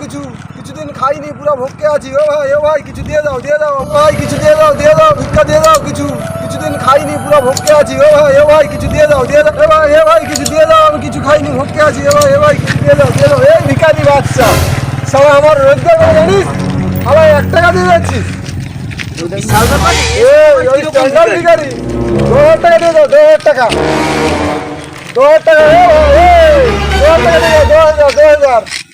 কিছু কিছুদিন খাইনি পুরো ভোগকে আছি ও ভাই ও ভাই কিছু দিয়ে দাও দিয়ে দাও ভাই কিছু দিয়ে দাও দিয়ে দাও ভিক্ষা দিয়ে দাও কিছু কিছুদিন খাইনি পুরো ভোগকে আছি ও ভাই ও ভাই কিছু দিয়ে দাও দিয়ে দাও এ ভাই এ ভাই কিছু দিয়ে দাও আমি কিছু খাইনি ভোগকে আছি এ ভাই এ ভাই কিছু দিয়ে দাও দিয়ে দাও এই ভিখারি বাচ্চা সবাই আমার রোজগার জানিস আমার এক টাকা দিয়ে যাচ্ছিস হাজার টাকা দু হাজার টাকা দু হাজার দু হাজার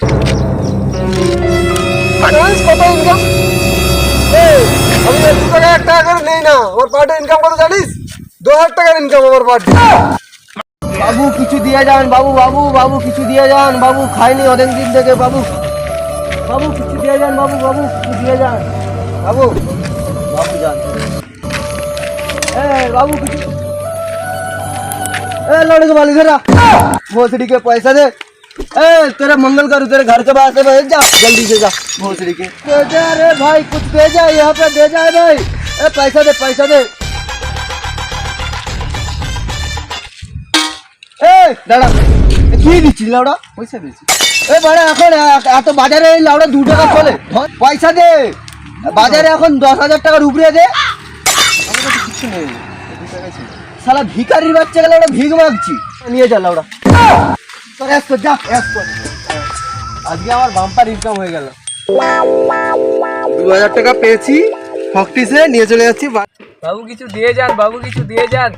টাকা দিয়ে দাও দু হাজার দু হাজার জানিস কত ইনকাম এই আমি দু টাকা এক টাকা করে নেই না আমার পার ডে ইনকাম কত জানিস দু হাজার টাকার ইনকাম আমার পার ডে বাবু কিছু দিয়ে যান বাবু বাবু বাবু কিছু দিয়ে যান বাবু খাইনি অনেক দিন থেকে বাবু বাবু কিছু দিয়ে যান বাবু বাবু কিছু দিয়ে যান বাবু বাবু যান ए बाबू कुछ ए लड़के के वाली जरा भोसड़ी के पैसा दे ए तेरा मंगल करूँ तेरे घर के बाहर से भेज जा जल्दी से जा भोसड़ी के दे दे अरे भाई कुछ दे जा यहाँ पे दे जाए भाई ए पैसा दे पैसा दे এ দাঁড়া এ কি দিচ্ছিস লাউডা পয়সা দিচ্ছি এ বাড়া এখন এ- এত বাজারে এই লাউডা দু টাকা চলে ধর, পয়সা দে বাজারে এখন দশ হাজার টাকার উপরে দে শালা ভিকারির বাচ্চা গেলে ওটা ভিক মাগছি নিয়ে যা লাউডা তোর এস কর যা এস কর। আজকে আমার বাম্পার ইনকাম হয়ে গেল। দু হাজার টাকা পেয়েছি ফকটিসে নিয়ে চলে যাচ্ছি বাবু কিছু দিয়ে যান বাবু কিছু দিয়ে যান।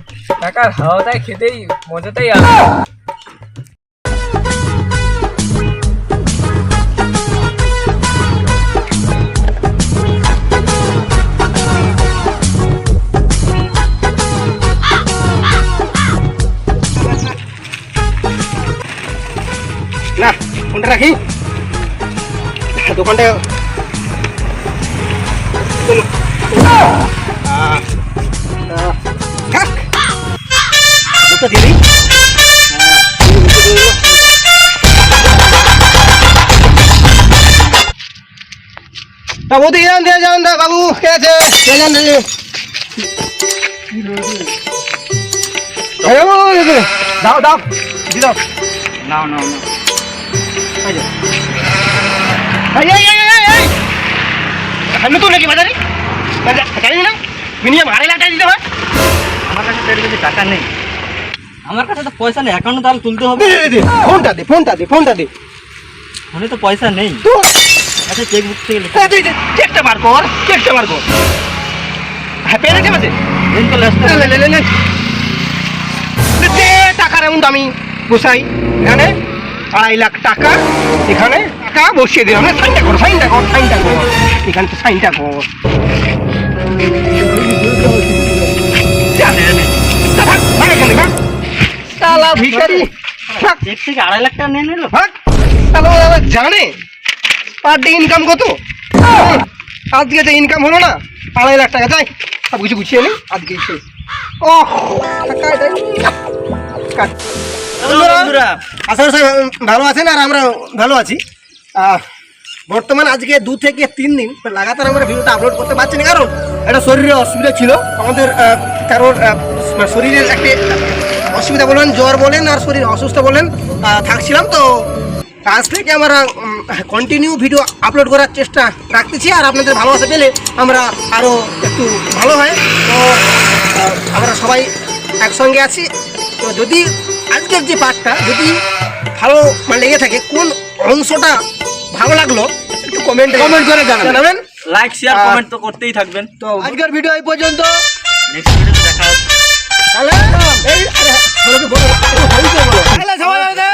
টাকার হাওয়াটাই খেতেই মজাটাই আলাদা। না ফোনটা রাখি দোকানটা থাক দুটো দিয়ে দিই বাবু দিয়ে যান দিয়ে যান দা- বাবু কে আছে দিয়ে যান দিয়ে দাও দাও দি দাও নাও নাও নাও আমি তো নাকি বাজারে বাজার জানি না? মিনিমাম আড়াই লাখ টাকা দিতে হবে আমার কাছে টাকা নেই। আমার কাছে তো পয়সা নেই অ্যাকাউন্টে তাহলে তুলতে হবে। ফোনটা দে ফোনটা দে ফোনটা দে। ফোনে তো পয়সা নেই। আচ্ছা চেক বুক থেকে চেকটা বার কর চেকটা বার কর। হ্যাঁ পেয়ে। দে, দে, টাকার এমন আমি বসাই এখানে। আড়াই লাখ টাকা। এখানে টাকা বসিয়ে দিলাম। সাইনটা কর সাইনটা কর সাইনটা কর। এখানে তো সাইনটা কর। ভিখারি। থেকে। আড়াই লাখ টাকা নিয়ে নিল? ভাগ। শালা জানে। পার ডে ইনকাম কত? আজকে যে ইনকাম হলো না আড়াই লাখ টাকা। যাই সব কিছু গুছিয়ে নি আজকে শেষ। ও টাকা ভালো আছেন আর আমরা ভালো আছি। বর্তমান আজকে দু থেকে তিন দিন লাগাতার আমরা ভিডিওটা আপলোড করতে পারছি না কারণ একটা শরীরে অসুবিধা ছিল। আমাদের কারোর মানে শরীরের একটা অসুবিধা বলেন জ্বর বলেন আর শরীর অসুস্থ বলেন থাকছিলাম। তো আজ থেকে আমরা কন্টিনিউ ভিডিও আপলোড করার চেষ্টা রাখতেছি আর আপনাদের ভালোবাসা পেলে আমরা আরও একটু ভালো হয়। তো আমরা সবাই একসঙ্গে আছি। তো যদি আজকের যে পাঠটা যদি ভালো মানে লেগে থাকে কোন অংশটা ভালো লাগল একটু কমেন্ট কমেন্ট করে জানাবেন। লাইক শেয়ার কমেন্ট তো করতেই থাকবেন। তো আজকের ভিডিও এই পর্যন্ত। নেক্সট দেখা হবে। তাহলে এই আরে বলো বলো বলো